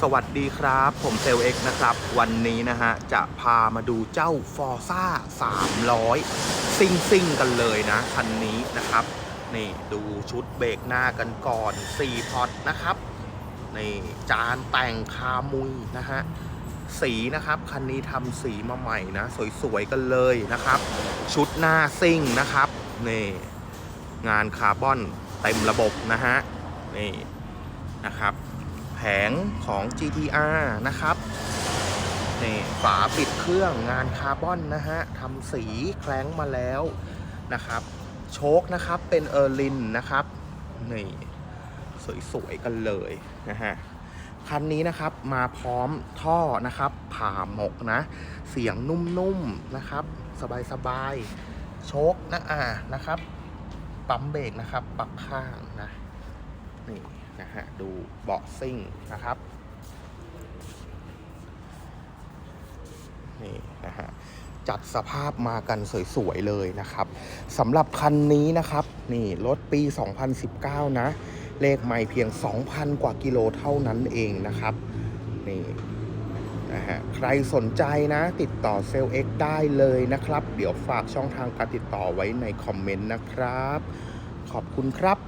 สวัสดีครับ ผมเซลเอ็กนะครับ วันนี้นะฮะ จะพามาดูเจ้า f o r z a 300 ซิ่งซิ่งกันเลยนะ คันนี้นะครับ นี่ดูชุดเบรกหน้ากันก่อน 4 พอตนะครับ นี่จานแต่งคามุยนะฮะ สีนะครับ คันนี้ทำสีมาใหม่นะ สวยๆกันเลยนะครับ ชุดหน้าซิ่งนะครับ นี่ งานคาร์บอนเต็มระบบนะฮะ นี่นะครับ งของ GTR นะครับนี่ฝาปิดเครื่องงานคาร์บอนนะฮะทำสีแคล้งมาแล้วนะครับ โชคนะครับเป็นเออร์ลินนะครับนี่สวยๆกันเลยนะฮะคันนี้นะครับมาพร้อมท่อนะครับ ผ่าหมกนะ เสียงนุ่มๆนะครับ สบายๆโชคนะอ่านะครับ ปั๊มเบรกนะครับปรับข้างนะ นี่นะฮะดูเบาะซิ่งนะครับนี่นะฮะจัดสภาพมากันสวยๆเลยนะครับสำหรับคันนี้นะครับนี่รถปี 2019 นะ เลขไม่เพียง 2,000 กว่ากิโลเท่านั้นเองนะครับนี่นะฮะใครสนใจนะติดต่อเซลเอ็กได้เลยนะครับ เดี๋ยวฝากช่องทางการติดต่อไว้ในคอมเมนต์นะครับ ขอบคุณครับ